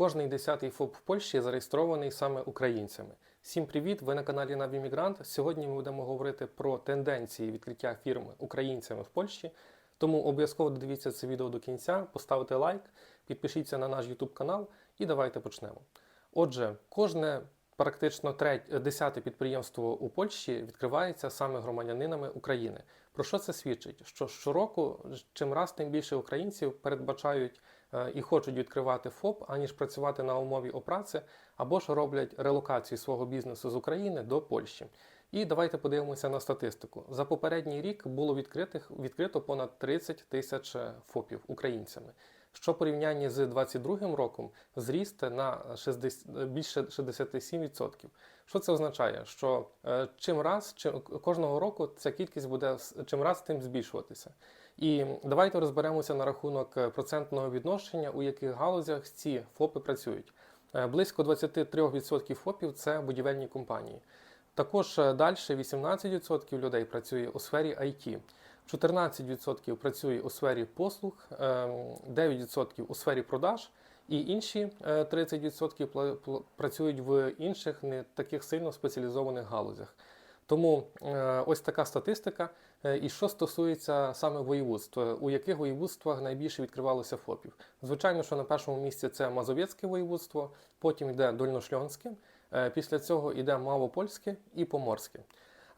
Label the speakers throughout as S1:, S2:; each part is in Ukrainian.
S1: Кожний десятий ФОП в Польщі зареєстрований саме українцями. Всім привіт! Ви на каналі Навімігрант. Сьогодні ми будемо говорити про тенденції відкриття фірми українцями в Польщі. Тому обов'язково додивіться це відео до кінця, поставте лайк, підпишіться на наш YouTube канал і давайте почнемо. Отже, кожне практично третє, десяте підприємство у Польщі відкривається саме громадянинами України. Про що це свідчить? Що щороку чим раз тим більше українців передбачають і хочуть відкривати ФОП, аніж працювати на умові опраці, або ж роблять релокацію свого бізнесу з України до Польщі. І давайте подивимося на статистику. За попередній рік було відкритих відкрито понад 30 тисяч ФОПів українцями. Що в порівнянні з 2022 роком зріст на 60, більше 67%. Що це означає? Що е, чим раз, чим, кожного року ця кількість буде чим раз тим збільшуватися. І давайте розберемося на рахунок е, процентного відношення, у яких галузях ці ФОПи працюють. Е, Близько 23% ФОПів це будівельні компанії. Також е, далі 18% людей працює у сфері IT, 14% працює у сфері послуг, е, 9% у сфері продаж, і інші е, 30% пла- пла- працюють в інших не таких сильно спеціалізованих галузях. Тому е, ось така статистика. Е, І що стосується саме воєводств, е, у яких воєводствах найбільше відкривалося ФОПів? Звичайно, що на першому місці це Мазовецьке воєводство, потім йде Дольношльонське, е, після цього йде Мавопольське і Поморське.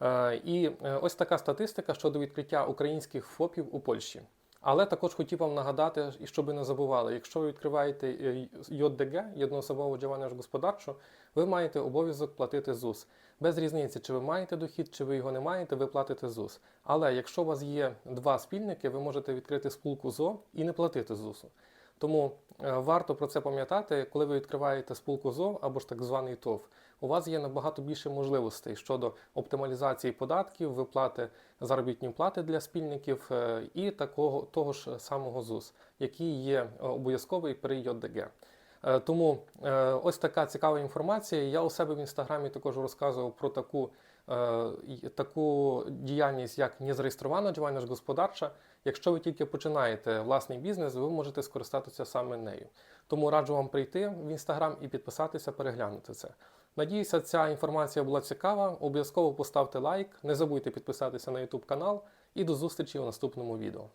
S1: Е, І е, ось така статистика щодо відкриття українських ФОПів у Польщі. Але також хотів вам нагадати, і щоб не забували, якщо ви відкриваєте е, ЙОДГ, єдноособове вживання господарчу, ви маєте обов'язок платити ЗУС. Без різниці, чи ви маєте дохід, чи ви його не маєте, ви платите ЗУС. Але якщо у вас є два спільники, ви можете відкрити спілку ЗО і не платити ЗУСу. Тому е, варто про це пам'ятати, коли ви відкриваєте спілку ЗО або ж так званий ТОВ. У вас є набагато більше можливостей щодо оптималізації податків, виплати заробітної плати для спільників е, і такого того ж самого ЗУС, який є е, обов'язковий при ЙОДГ. Тому ось така цікава інформація. Я у себе в інстаграмі також розказував про таку, таку діяльність, як незареєстрована діяльність господарча. Якщо ви тільки починаєте власний бізнес, ви можете скористатися саме нею. Тому раджу вам прийти в інстаграм і підписатися, переглянути це. Надіюся, ця інформація була цікава. Обов'язково поставте лайк, не забудьте підписатися на YouTube канал і до зустрічі у наступному відео.